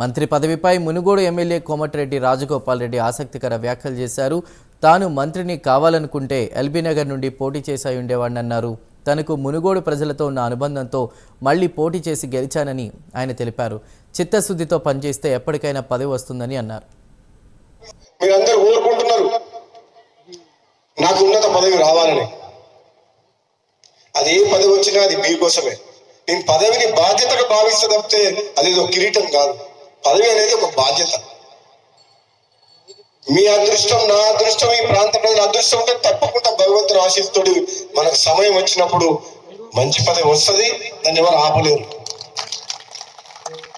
మంత్రి పదవిపై మునుగోడు ఎమ్మెల్యే కోమటిరెడ్డి రాజగోపాల్ రెడ్డి ఆసక్తికర వ్యాఖ్యలు చేశారు. తాను మంత్రిని కావాలనుకుంటే ఎల్బీ నగర్ నుండి పోటీ చేసి ఉండేవాడినన్నారు. తనకు మునుగోడు ప్రజలతో ఉన్న అనుబంధంతో మళ్ళీ పోటీ చేసి గెలిచానని ఆయన తెలిపారు. చిత్తశుద్ధితో పనిచేస్తే ఎప్పటికైనా పదవి వస్తుందని అన్నారు. మీరందరూ కోరుకుంటున్నారు నాకు ఉన్నత పదవి రావాలని. అది ఏ పదవి వచ్చినా అది మీకోసమే. నేను పదవిని బాధ్యతగా భావిస్తే తప్పితే అదేదో కిరీటం కాదు. పదవి అనేది ఒక బాధ్యత. మీ అదృష్టం నా అదృష్టం ఈ ప్రాంత ప్రజల అదృష్టం ఉంటే తప్పకుండా భగవంతుని ఆశిస్తుడు మనకు సమయం వచ్చినప్పుడు మంచి పదవి వస్తుంది దాన్ని ఎవరు ఆపలేరు.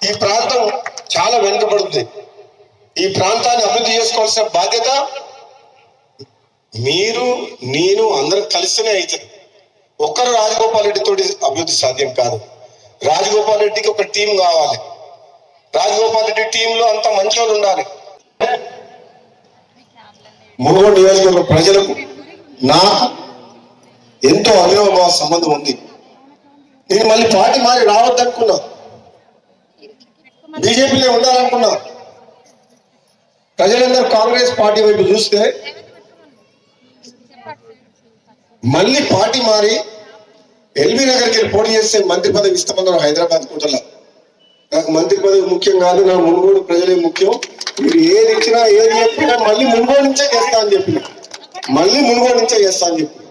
ఈ ప్రాంతం చాలా వెనుకబడుతుంది. ఈ ప్రాంతాన్ని అభివృద్ధి చేసుకోవాల్సిన బాధ్యత మీరు నేను అందరం కలిసినే అవుతుంది ఒక్కరు రాజగోపాల్ రెడ్డి తోటి అభివృద్ధి సాధ్యం కాదు. రాజగోపాల్ రెడ్డికి ఒక టీం కావాలి. రాజగోపాల్ రెడ్డి టీంలో అంత మంచి వాళ్ళు ఉండాలి. మునుగోడు నియోజకవర్గ ప్రజలకు నా ఎంతో అవినోభావ సంబంధం ఉంది. నేను మళ్ళీ పార్టీ మారి రావద్దనుకున్నా. బీజేపీలో ఉండాలనుకున్నా. ప్రజలందరూ కాంగ్రెస్ పార్టీ వైపు చూస్తే మళ్ళీ పార్టీ మారి ఎల్బీ నగర్కి పోటీ చేస్తే మంత్రి పదవి ఇస్తామన్నారు హైదరాబాద్ కుట్రలా నాకు మంత్రి పదవి ముఖ్యం కాదు నా మునుగోడు ప్రజలే ముఖ్యం. మీరు ఏది ఇచ్చినా ఏది చెప్పినా మళ్ళీ మునుగోడు నుంచే చేస్తా అని చెప్పిన. మళ్ళీ మునుగోడు నుంచే చేస్తా అని చెప్పిన.